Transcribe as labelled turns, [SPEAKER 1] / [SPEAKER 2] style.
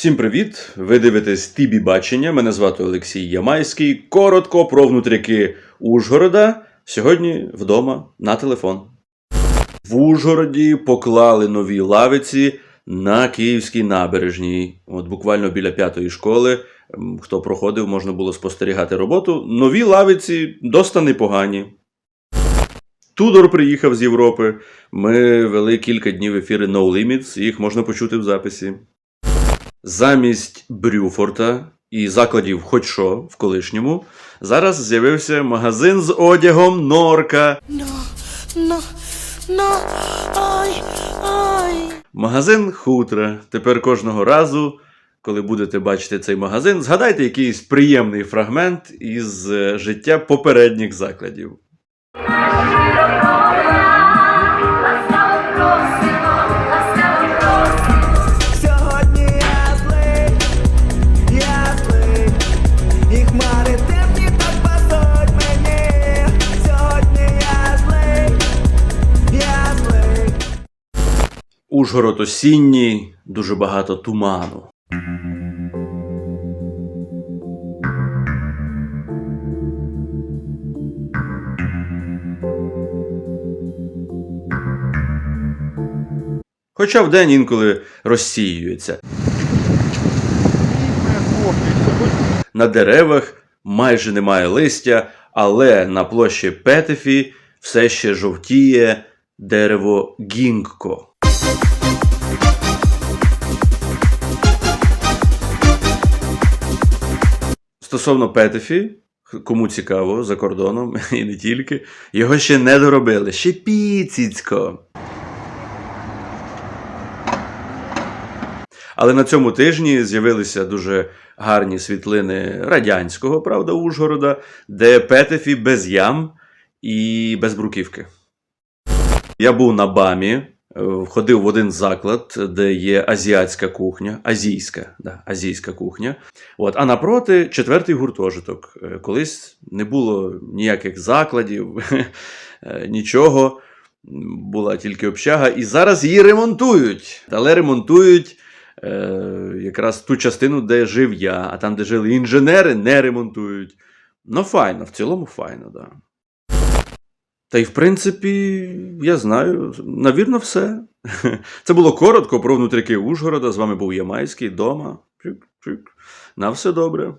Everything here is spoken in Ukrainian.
[SPEAKER 1] Всім привіт! Ви дивитесь Тібі Бачення. Мене звати Олексій Ямайський. Коротко про внутряки Ужгорода. Сьогодні вдома на телефон. В Ужгороді поклали нові лавиці на Київській набережній. От буквально біля п'ятої школи. Хто проходив, можна було спостерігати роботу. Нові лавиці доста непогані. Тудор приїхав з Європи. Ми вели кілька днів ефіри No Limits, їх можна почути в записі. Замість Брюфорта і закладів хоч що в колишньому, зараз з'явився магазин з одягом Норка.
[SPEAKER 2] No, no, no, ай, ай.
[SPEAKER 1] Магазин хутра. Тепер кожного разу, коли будете бачити цей магазин, згадайте якийсь приємний фрагмент із е, життя попередніх закладів.
[SPEAKER 3] Ласкаво просимо, ласкаво
[SPEAKER 1] Ужгород осінній, дуже багато туману. Хоча вдень інколи розсіюється. На деревах майже немає листя, але на площі Петефі все ще жовтіє дерево гінкко. Стосовно Петефі, кому цікаво, за кордоном і не тільки, його ще не доробили. Ще піціцько. Але на цьому тижні з'явилися дуже гарні світлини радянського, правда, Ужгорода, де Петефі без ям і без бруківки. Я був на БАМі, е, ходив в один заклад, де є азіатська кухня, азійська, да, азійська кухня. От, а напроти четвертий гуртожиток. Е, Колись не було ніяких закладів, е, нічого. Була тільки общага, і зараз її ремонтують. Але ремонтують е, якраз ту частину, де жив я, а там, де жили інженери, не ремонтують. Ну, файно, в цілому файно, так. Да. Та й в принципі, я знаю, навірно, все. Це було коротко про внутріки Ужгорода. З вами був Ямайський дома. На все добре.